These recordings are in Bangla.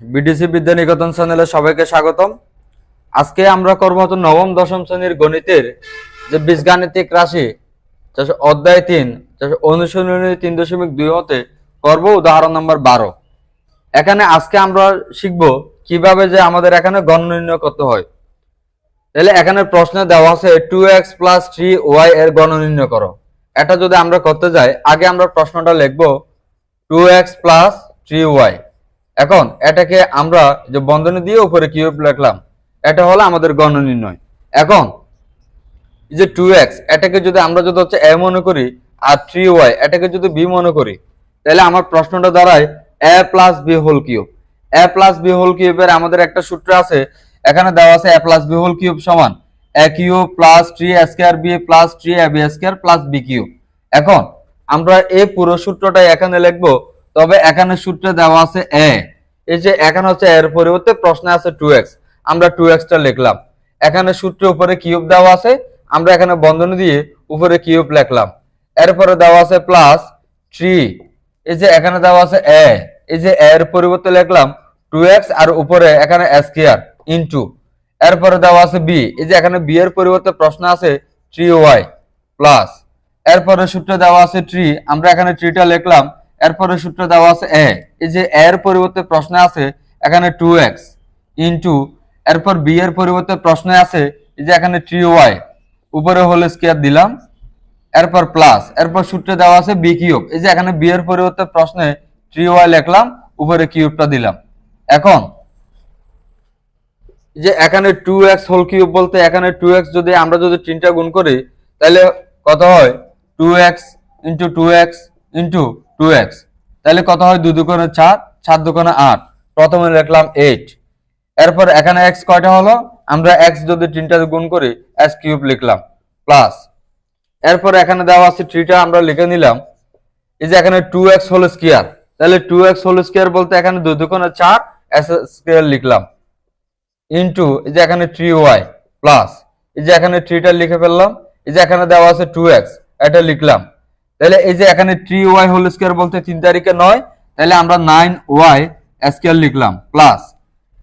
বিডিসি বিদ্যা নিকেতন চ্যানেলে সবাইকে স্বাগতম। আজকে আমরা করব হচ্ছে নবম, দশম শ্রেণির গণিতের যে বীজগাণিতিক রাশি অধ্যায় তিন অনুশীলনী তিন দশমিক দুই হতে করব উদাহরণ নম্বর বারো। এখানে আজকে আমরা শিখব কীভাবে যে আমাদের এখানে গণ নির্ণয় করতে হয়। তাহলে এখানে প্রশ্নে দেওয়া আছে two X plus three Y এর গণ নির্ণয় করো। এটা যদি আমরা করতে যাই, আগে আমরা প্রশ্নটা লিখব two X plus three Y এখন, এটাকে আমরা যে বন্ধনী দিয়ে উপরে কিউব লিখলাম, এটা হলো আমাদের গণ নির্ণয় এখন যে টু এক্স এটাকে যদি আমরা যদি হচ্ছে এ মনে করি আর থ্রি ওয়াই এটাকে যদি বি মনে করি, তাহলে আমার প্রশ্নটা দাঁড়ায় A plus B whole cube A plus B whole কিউবের আমাদের একটা সূত্র আছে, এখানে দেওয়া আছে A plus B whole cube সমান A cube plus three square B plus three A B square plus B cube এখন, আমরা এই পুরো সূত্রটাই এখানে লিখব তবে এখানে সূত্রে দেওয়া আছে এ এই যে এখানে হচ্ছে এর পরিবর্তে প্রশ্নে আছে টু এক্স আমরা টু এক্সটা লিখলাম। এখানে সূত্রে উপরে কিউব দেওয়া আছে। আমরা এখানে বন্ধনী দিয়ে উপরে কিউব লিখলাম। এরপরে দেওয়া আছে প্লাস থ্রি এই যে এখানে দেওয়া আছে এ এই যে এর পরিবর্তে লিখলাম টু এক্স আর উপরে এখানে স্কোয়ার ইন্টু এরপরে দেওয়া আছে বি এই যে এখানে বি এর পরিবর্তে প্রশ্ন আছে থ্রি ওয়াই প্লাস এরপরে সূত্র দেওয়া আছে ট্রি আমরা এখানে ট্রিটা লিখলাম। এরপরে সূত্র দেওয়া আছে এ, এই যে এর পরিবর্তে প্রশ্ন আছে, এখানে টু এক্স ইন্টু এরপর বি এর পরিবর্তে প্রশ্নে আছে, এই যে এখানে থ্রি ওয়াই উপরে হোল স্কোয়ার দিলাম, এরপর প্লাস এরপর সূত্রে দেওয়া আছে বি কিউব এই যে এখানে বি এর পরিবর্তে প্রশ্নে থ্রি ওয়াই লিখলাম, উপরে কিউবটা দিলাম। এখন যে এখানে টু এক্স হোল কিউব বলতে এখানে টু এক্স যদি আমরা যদি তিনটা গুণ করি, তাহলে কত হয়? Two X into two X into two X তাহলে কত হয়? দু দুকোণে চার চার দুকোণে আট। প্রথমে লিখলাম এইট এরপর এখানে এক্স কয়টা হলো? আমরা এক্স যদি তিনটা গুণ করি এক্স কিউব লিখলাম। প্লাস এরপর এখানে দেওয়া আছে থ্রিটা আমরা লিখে নিলাম। এই যে এখানে টু এক্স হোল স্কোয়ার তাহলে টু এক্স হোল স্কোয়ার বলতে এখানে দুই দুকোণে চার এস স্কোয়ার লিখলাম। ইন্টু এই যে এখানে থ্রি ওয়াই প্লাস এই যে এখানে থ্রিটা লিখে ফেললাম। এই যে এখানে দেওয়া আছে টু এক্স এটা লিখলাম। তাহলে এই যে এখানে থ্রি ওয়াই হোল স্কোয়ার বলতে তিন তারিখে নয়, তাহলে আমরা নাইন ওয়াই স্কোয়ার লিখলাম প্লাস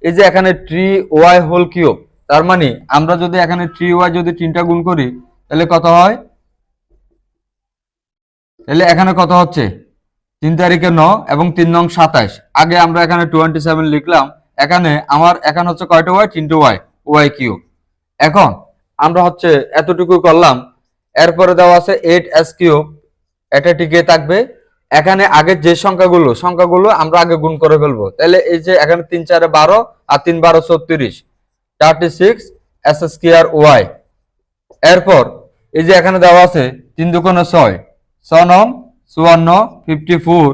এই যে এখানে থ্রি ওয়াই হোল কিউব তার মানে আমরা যদি এখানে থ্রি ওয়াই যদি তিনটা গুণ করি, তাহলে কত হয়? তাহলে এখানে কত হচ্ছে? তিন তারিখে ন এবং তিন নং সাতাইশ আগে আমরা এখানে টোয়েন্টি সেভেন লিখলাম, এখানে আমার এখানে হচ্ছে কয়টা ওয়াই তিনটে ওয়াই ওয়াই কিউ এখন আমরা হচ্ছে এতটুকু করলাম, এরপরে দেওয়া আছে এইট এস কিউ এটা টিকে থাকবে। এখানে আগে যে সংখ্যাগুলো সংখ্যাগুলো আমরা আগে গুণ করে ফেলব। তাহলে এই যে এখানে তিন, চারে, বারো আর তিন, বারো, ছত্রিশ থার্টি সিক্স এস এস কিউআর ওয়াই এরপর এই যে এখানে দেওয়া আছে, তিন দুকোণে ছয় ছ নং, চুয়ান্ন ফিফটি ফোর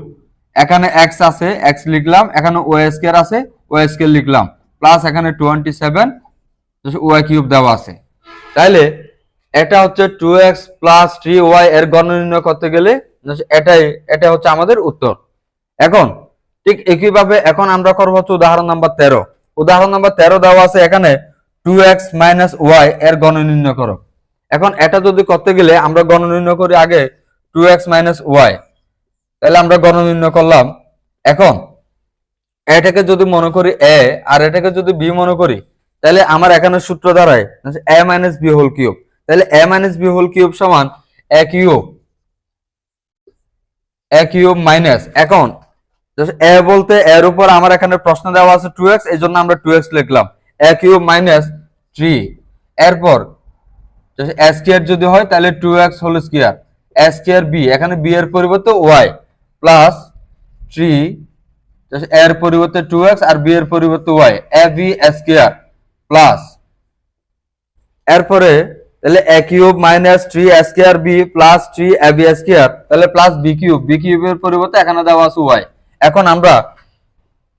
এখানে এক্স আছে এক্স লিখলাম, এখানে ওয়াই স্কোয়ার আছে ওয়াই স্কোয়ার লিখলাম। প্লাস এখানে টোয়েন্টি সেভেন ওয়াই কিউব দেওয়া আছে। তাইলে এটা হচ্ছে two X plus three Y এর গণ নির্ণয় করতে গেলে এটাই, এটা হচ্ছে আমাদের উত্তর। এখন, ঠিক একইভাবে এখন আমরা করব হচ্ছে উদাহরণ নাম্বার তেরো। উদাহরণ নাম্বার তেরো দেওয়া আছে এখানে টু এক্স মাইনাস ওয়াই এর গণ করো। এখন এটা যদি করতে গেলে আমরা গণ নির্ণয় করি আগে টু এক্স মাইনাস ওয়াই তাহলে আমরা গণ নির্ণয় করলাম। এখন, এটাকে যদি মনে করি এ আর এটাকে যদি বি মনে করি, তাহলে আমার এখানে সূত্র দাঁড়ায় A minus B whole cube তাহলে A minus B whole cube সমান A cube A cube minus এখন এ বলতে এর উপর আমার এখানে প্রশ্ন দেওয়া আছে টু এক্স এই জন্য আমরা টু এক্স লিখলাম। এ কিউব মাইনাস থ্রি এরপর স্কোয়ার যদি হয়, তাহলে two X whole square square B এখানে বি এর পরিবর্তে ওয়াই প্লাস থ্রি এর পরিবর্তে টু এক্স আর বি এর পরিবর্তে Y A B square plus এরপরে তাহলে A cube minus three square B plus three A B square তাহলে প্লাস বি কিউব বি কিউবের পরিবর্তে এখানে দেওয়া আছে ওয়াই এখন আমরা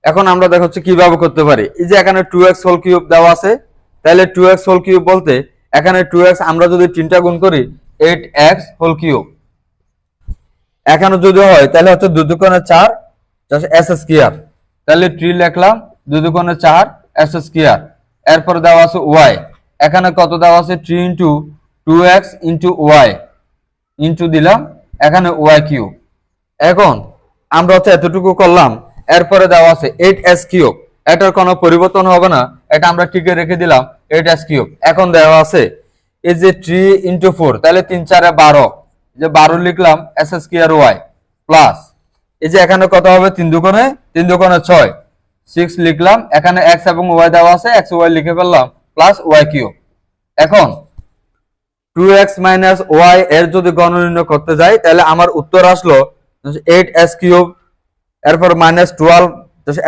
এখন আমরা দেখো হচ্ছে কীভাবে করতে পারি। এই যে এখানে টু এক্স হোল কিউব দেওয়া আছে, তাহলে টু এক্স হোল কিউব বলতে এখানে টু এক্স আমরা যদি তিনটা গুণ করি এইট এক্স হোল কিউব এখানে যদি হয়, তাহলে হচ্ছে দু দুকোণে চার এস এস কিয়ার তাহলে ট্রি লিখলাম দু দুকোণে চার এস এস কিয়ার এরপর দেওয়া আছে ওয়াই এখানে কত দেওয়া আছে? Three into two X into Y into দিলাম, এখানে ওয়াই কিউ এখন আমরা হচ্ছে এতটুকু করলাম, এরপরে দেওয়া আছে এইট এস কিউব এটার কোনো পরিবর্তন হবে না, এটা আমরা টিকে রেখে দিলাম? এইট এস কিউব এখন দেওয়া আছে, এই যে থ্রি ইন্টু ফোর তাহলে তিন চারে বারো। যে বারো লিখলাম এস এস কিউর ওয়াই প্লাস এই যে এখানে কত হবে? তিন দুকোণে তিন দুকোণে ছয়। সিক্স লিখলাম, এখানে এক্স এবং ওয়াই দেওয়া আছে এক্স ওয়াই লিখে ফেললাম। প্লাস ওয়াই কিউব এখন টু এক্স মাইনাস ওয়াই এর যদি গণনির্ণয় করতে যাই, তাহলে আমার উত্তর আসলো এইট এস কিউব এরপর minus twelve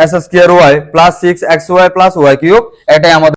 S S কিউর Y plus six X Y plus Y cube এটাই আমাদের